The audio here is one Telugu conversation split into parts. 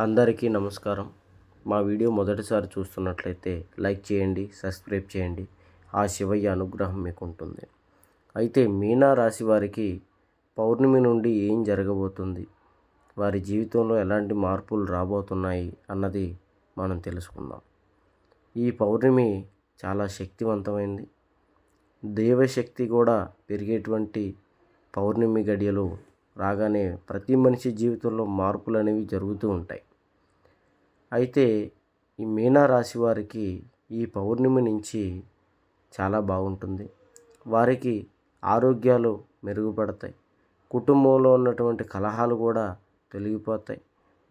అందరికీ నమస్కారం. మా వీడియో మొదటిసారి చూస్తున్నట్లయితే లైక్ చేయండి సబ్స్క్రైబ్ చేయండి. ఆ శివయ్య అనుగ్రహం మీకు ఉంటుంది అయితే మీనా రాశి వారికి పౌర్ణమి నుండి ఏం జరగబోతుంది? వారి జీవితంలో ఎలాంటి మార్పులు రాబోతున్నాయి అన్నది మనం తెలుసుకుందాం. ఈ పౌర్ణమి చాలా శక్తివంతమైంది. దైవశక్తి కూడా పెరిగేటువంటి పౌర్ణమి గడియలు రాగానే ప్రతి మనిషి జీవితంలో మార్పులు అనేవి జరుగుతూ ఉంటాయి. అయితే ఈ మీనా రాశి వారికి ఈ పౌర్ణమి నుంచి చాలా బాగుంటుంది. వారికి ఆరోగ్యాలు మెరుగుపడతాయి. కుటుంబంలో ఉన్నటువంటి కలహాలు కూడా తొలగిపోతాయి.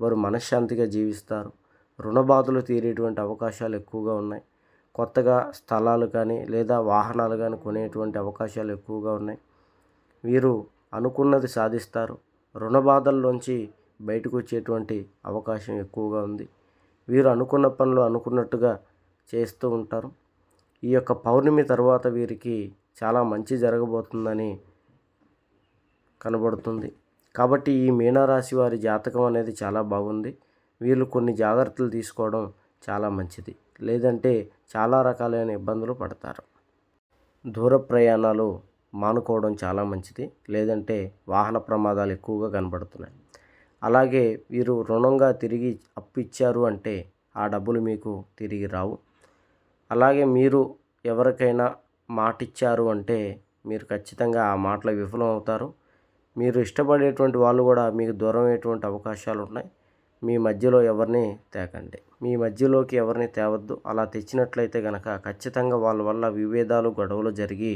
వారు మనశ్శాంతిగా జీవిస్తారు. రుణ బాధలు తీరేటువంటి అవకాశాలు ఎక్కువగా ఉన్నాయి. కొత్తగా స్థలాలు కానీ లేదా వాహనాలు కానీ కొనేటువంటి అవకాశాలు ఎక్కువగా ఉన్నాయి. వీరు అనుకున్నది సాధిస్తారు. రుణ బాధల్లోంచి బయటకు వచ్చేటువంటి అవకాశం ఎక్కువగా ఉంది. వీరు అనుకున్న పనులు అనుకున్నట్టుగా చేస్తూ ఉంటారు. ఈ యొక్క పౌర్ణమి తర్వాత వీరికి చాలా మంచి జరగబోతుందని కనబడుతుంది. కాబట్టి ఈ మీనారాశి వారి జాతకం అనేది చాలా బాగుంది. వీళ్ళు కొన్ని జాగ్రత్తలు తీసుకోవడం చాలా మంచిది. లేదంటే చాలా రకాలైన ఇబ్బందులు పడతారు. దూర ప్రయాణాలు మానుకోవడం చాలా మంచిది. లేదంటే వాహన ప్రమాదాలు ఎక్కువగా కనబడుతున్నాయి. అలాగే వీరు రుణంగా తిరిగి అప్పు ఇచ్చారు అంటే ఆ డబ్బులు మీకు తిరిగి రావు. అలాగే మీరు ఎవరికైనా మాట ఇచ్చారు అంటే మీరు ఖచ్చితంగా ఆ మాటలో విఫలం అవుతారు మీరు ఇష్టపడేటువంటి వాళ్ళు కూడా మీకు దూరం అయ్యేటువంటి అవకాశాలు ఉన్నాయి. మీ మధ్యలో ఎవరిని తేకండి. మీ మధ్యలోకి ఎవరిని తేవద్దు. అలా తెచ్చినట్లయితే కనుక ఖచ్చితంగా వాళ్ళ వల్ల విభేదాలు గొడవలు జరిగి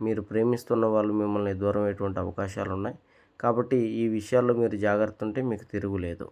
మీరు ప్రేమిస్తున్న వాళ్ళు మిమ్మల్ని దూరం అయ్యేటువంటి అవకాశాలు ఉన్నాయి. కాబట్టి ఈ విషయాల్లో మీరు జాగ్రత్త ఉంటే మీకు తిరుగులేదు.